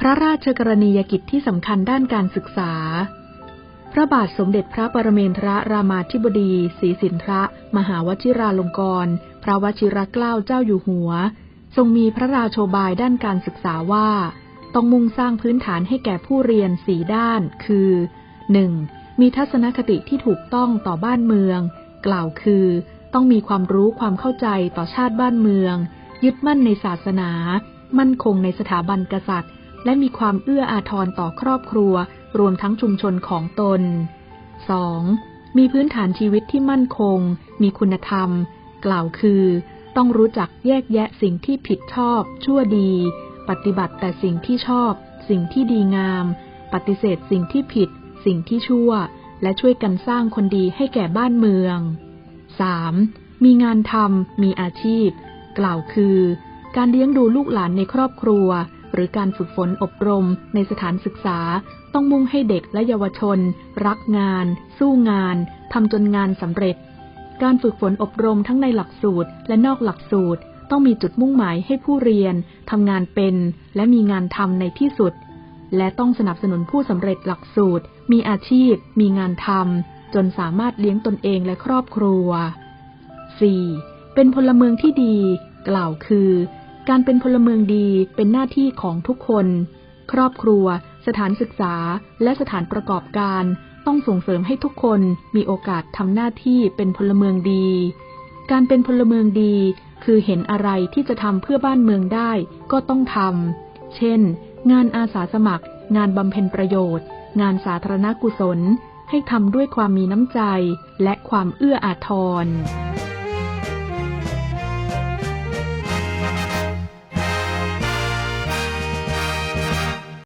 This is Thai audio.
พระราชกรณียกิจที่สำคัญด้านการศึกษา พระบาทสมเด็จพระปรเมนทรรามาธิบดีศรีสินทรมหาวชิราลงกรณ์พระวชิรเกล้าเจ้าอยู่หัว ทรงมีพระราโชบายด้านการศึกษาว่า ต้องมุ่งสร้างพื้นฐานให้แก่ผู้เรียนสี่ด้าน คือ 1. มีทัศนคติที่ถูกต้องต่อบ้านเมือง กล่าวคือ ต้องมีความรู้ความเข้าใจต่อชาติบ้านเมือง ยึดมั่นในศาสนา มั่นคงในสถาบันกษัตริย์ และมีความเอื้ออาทรต่อครอบครัว รวมทั้งชุมชนของตน 2. มีพื้นฐานชีวิตที่มั่นคง มีคุณธรรม กล่าวคือ ต้องรู้จักแยกแยะสิ่งที่ผิดชอบ ชั่วดี ปฏิบัติแต่สิ่งที่ชอบ สิ่งที่ดีงาม ปฏิเสธสิ่งที่ผิด สิ่งที่ชั่ว และช่วยกันสร้างคนดีให้แก่บ้านเมือง 3. มีงานทำมีอาชีพ กล่าวคือ การเลี้ยงดูลูกหลานในครอบครัว รือการฝึกฝนอบรมในสถานศึกษา ต้องมุ่งให้เด็กและเยาวชน รักงาน สู้งานทำจนงานสำเร็จ การฝึกฝนอบรมทั้งในหลักสูตรและนอกหลักสูตร ต้องมีจุดมุ่งหมายให้ผู้เรียนทำงานเป็น และมีงานทำในที่สุด และต้องสนับสนุนผู้สำเร็จหลักสูตร มีอาชีพ มีงานทำจนสามารถเลี้ยงตนเองและครอบครัว 4. เป็นพลเมืองที่ดี กล่าวคือ การเป็นพลเมืองดีเป็นหน้าที่ของทุกคน ครอบครัว สถานศึกษา และสถานประกอบการ ต้องส่งเสริมให้ทุกคนมีโอกาสทำหน้าที่เป็นพลเมืองดี การเป็นพลเมืองดี คือเห็นอะไรที่จะทำเพื่อบ้านเมืองได้ก็ต้องทำ เช่น งานอาสาสมัคร งานบำเพ็ญประโยชน์ งานสาธารณกุศล ให้ทำด้วยความมีน้ำใจ และความเอื้ออาทร